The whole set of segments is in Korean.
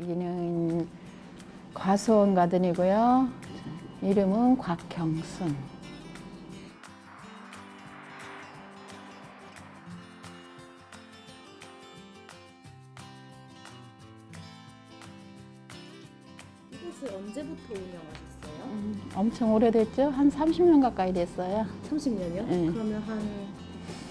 여기는 과수원 가든이고요. 이름은 곽경순. 이곳을 언제부터 운영하셨어요? 음, 엄청 오래됐죠? 한 30년 가까이 됐어요. 30년이요? 네. 그러면 한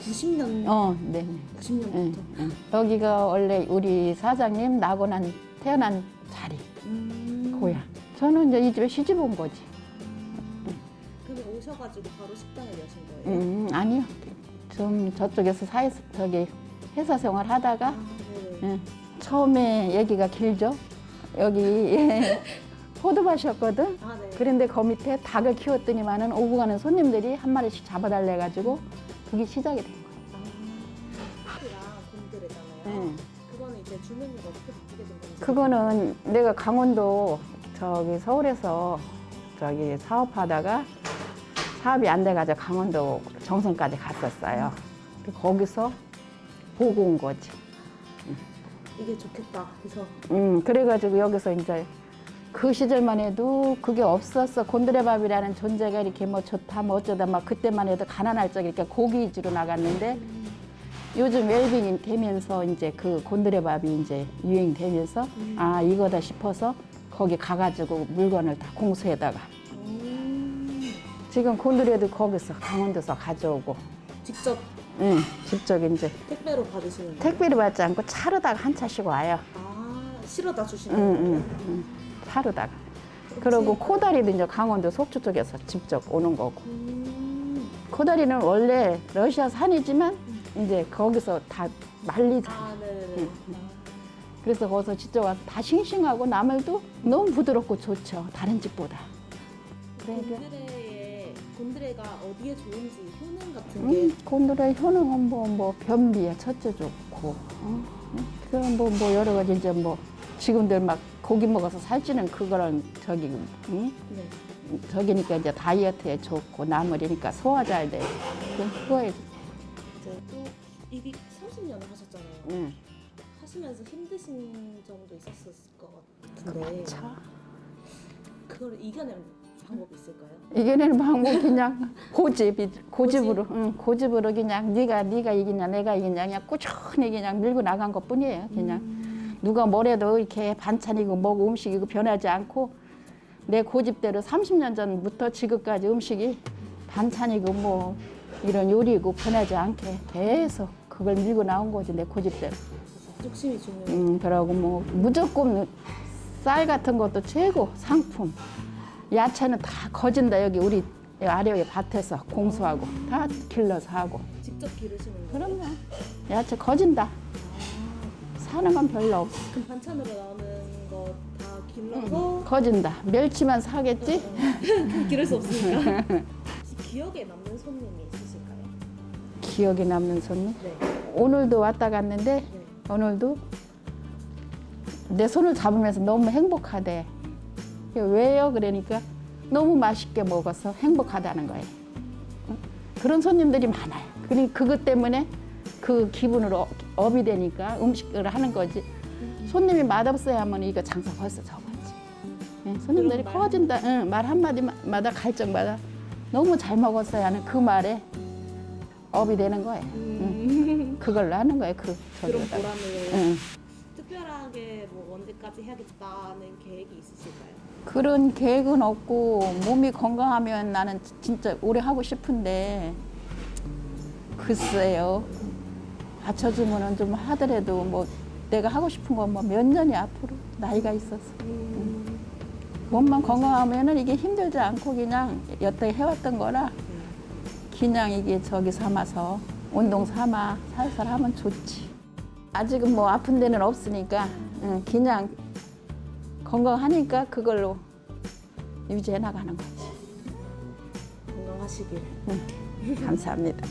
90년, 어, 네. 90년부터. 응, 응. 여기가 원래 우리 사장님 나고 난 태어난 자리, 음. 고향. 저는 이제 이 집에 시집 온 거지. 그러면 오셔가지고 바로 식당을 여신 거예요? 음, 아니요. 좀 저쪽에서 사회 저기 회사 생활 하다가 아, 네. 응. 처음에 얘기가 길죠. 여기 포도밭이었거든. 아, 네. 그런데 그 밑에 닭을 키웠더니만은 오고 가는 손님들이 한 마리씩 잡아달래 가지고 그게 시작이 된 거예요. 아, 곰들이잖아요. 응. 그거는 이제 주문이 어떻게 바뀌게 된 건지. 그거는 내가 강원도 저기 서울에서 저기 사업하다가 사업이 안 돼가지고 강원도 정선까지 갔었어요. 근데 거기서 보고 온 거지. 이게 좋겠다. 그래서 음, 그래가지고 여기서 이제 그 시절만 해도 그게 없었어. 곤드레밥이라는 존재가 이렇게 뭐 좋다, 뭐 어쩌다 막 그때만 해도 가난할 적에 이렇게 고기 위주로 나갔는데 요즘 웰빙이 되면서 이제 그 곤드레밥이 이제 유행되면서 아, 이거다 싶어서 거기 가가지고 물건을 다 공수해다가 음, 지금 곤드레도 거기서 강원도서 가져오고 직접 응, 직접 이제 택배로 받으시는 거예요? 택배를 받지 않고 차로다가 한 차씩 와요. 아, 실어다 주시는 응, 거예요? 응, 응. 차로다가. 그리고 코다리도 이제 강원도 속초 쪽에서 직접 오는 거고. 음. 코다리는 원래 러시아 산이지만 이제 거기서 다 말리잖아. 아, 네네네. 응. 그래서 거기서 직접 와서 다 싱싱하고 나물도 너무 부드럽고 좋죠. 다른 집보다. 그러니까 곤드레의 곤드레가 어디에 좋은지 효능 같은 게 음, 곤드레 효능은 뭐, 뭐, 변비에 첫째 좋고, 어? 그런 뭐, 뭐, 여러 가지 이제 뭐, 지금들 막 고기 먹어서 살찌는 그거랑 저기, 응? 네. 저기니까 이제 다이어트에 좋고, 나물이니까 소화 잘 돼. 그- 그거에, 이게 30년을 하셨잖아요. 응. 하시면서 힘드신 점도 있었을 것 같은데 차. 그걸 이겨내는 방법이 있을까요? 이겨내는 방법 그냥 고집, 고집으로, 응, 고집으로 그냥 네가, 네가 이기냐, 내가 이기냐, 그냥 꾸준히 그냥 밀고 나간 것 뿐이에요, 그냥. 누가 뭐래도 이렇게 반찬이고 뭐고 음식이고 변하지 않고 내 고집대로 30년 전부터 지금까지 음식이 반찬이고 뭐 이런 요리고 변하지 않게 계속 그걸 밀고 나온 거지 내 고집대로. 욕심이 중요해요. 음, 그러고 뭐 무조건 쌀 같은 것도 최고 상품. 야채는 다 거진다 여기 우리 아래에 밭에서 공수하고 다 길러서 하고. 직접 기르시는 거예요? 그럼요. 야채 거진다. 사는 건 별로 없어. 그럼 반찬으로 나오는 거 다 길러서 거진다. 멸치만 사겠지? 기를 수 없으니까 기억에 남는 손님이 있으실까요? 기억에 남는 손님. 네. 오늘도 왔다 갔는데 네. 오늘도 내 손을 잡으면서 너무 행복하대. 왜요? 그러니까 너무 맛있게 먹어서 행복하다는 거예요. 응? 그런 손님들이 많아요. 그러니 그것 때문에 그 기분으로 업이 되니까 음식을 하는 거지. 손님이 맛없어야 하면 이거 장사 벌써 접었지. 예, 손님들이 커진다. 응, 말 한마디마다 갈정마다 너무 잘 먹었어야 하는 그 말에 업이 되는 거예요. 음. 그걸로 하는 거예요. 그 그런 저기다가. 보람을 응. 특별하게 뭐 언제까지 해야겠다는 계획이 있으실까요? 그런 계획은 없고 몸이 건강하면 나는 지- 진짜 오래 하고 싶은데 글쎄요. 받쳐주면은 좀 하더라도 뭐 내가 하고 싶은 건 뭐 몇 년이 앞으로 나이가 있어서 몸만 건강하면은 이게 힘들지 않고 그냥 여태 해왔던 거라 그냥 이게 저기 삼아서 운동 삼아 살살 하면 좋지. 아직은 뭐 아픈 데는 없으니까 응, 그냥 건강하니까 그걸로 유지해 나가는 거지. 건강하시길 감사합니다.